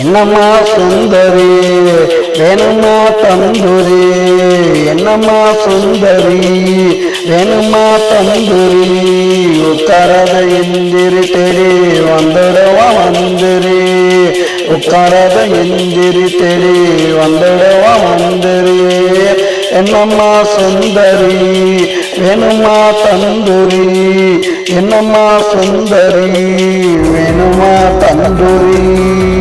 என்னம்மா சுந்தரி? வேணுமா தந்துரி. என்னம்மா சுந்தரி? வேணுமா தந்துரி. உட்காரத எந்திரி தெரி வந்துடவா வந்துரி. உட்காரத எந்திரி தெரி வந்துடவா வந்துரி. என்னம்மா சுந்தரி? வேணுமா தந்துரி. என்னம்மா சுந்தரி? வேணுமா தந்துரி.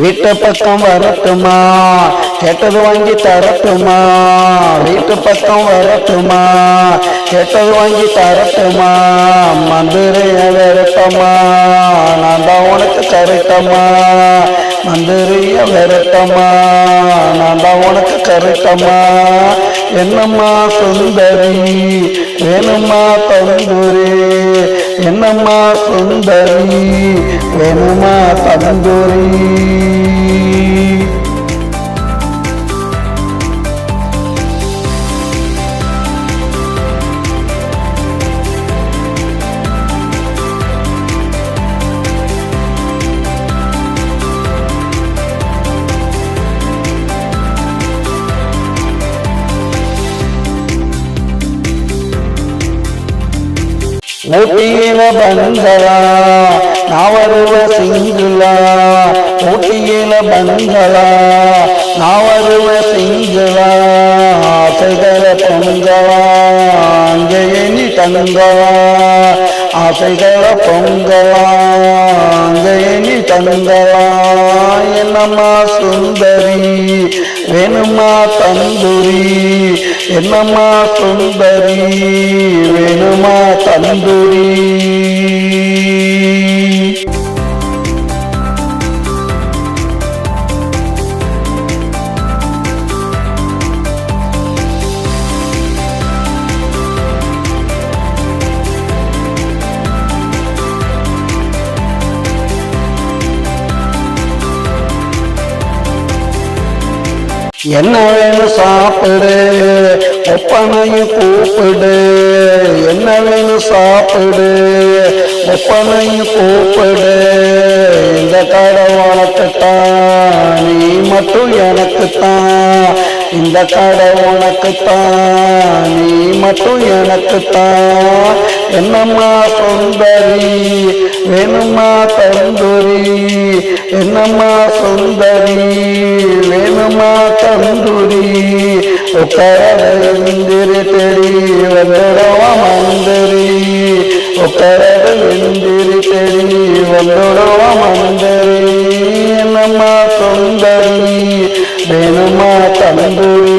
வீட்டு பக்கம் வரட்டுமா? கெட்டது வாங்கி தரட்டுமா? வீட்டு பக்கம் வரட்டுமா? கெட்டது வாங்கி தரட்டுமா? மந்திரிய விரட்டமா நான் தான் உனக்கு கரெக்டமா மந்திரிய விரட்டமா நான் தான் உனக்கு கரெக்டமா என்னம்மா சுந்தரி? வேணுமா தந்தூரி. என்னம்மா சுந்தரி? வேணுமா தந்தூரி ஊட்டியில பங்களா நான் வருவ சிங்களா ஊட்டியில பங்களா நான் வருவ சிங்களா ஆசைகள பொங்கலா அங்கேயே நீ தங்கலா ஆசைகள பொங்கலா அங்கேயே நீ தங்கலா. என்னம்மா சுந்தரி வேணுமா தந்துரி என்னம்மா சுந்தரி வேணுமா தந்துரி. என்ன வேணும் சாப்பிடு ஒப்பனையும் கூப்பிடு. என்ன வேணும் சாப்பிடு ஒப்பனையும் கூப்பிடு. இந்த கடை உனக்குத்தான் நீ மட்டும் எனக்குத்தான். இந்த கடை உனக்குத்தான் நீ மட்டும் எனக்குத்தான். என்னம்மா சுந்தரி வேணுமா தந்தூரி என்னம்மா சுந்தரி வேணுமா தந்தூரி. உட்கார எந்திரி தெரி வந்துடவா மந்திரி. உட்கார எந்திரி தெரி வந்துடவா மந்திரி. என்னம்மா சுந்தரி வேணுமா தந்தூரி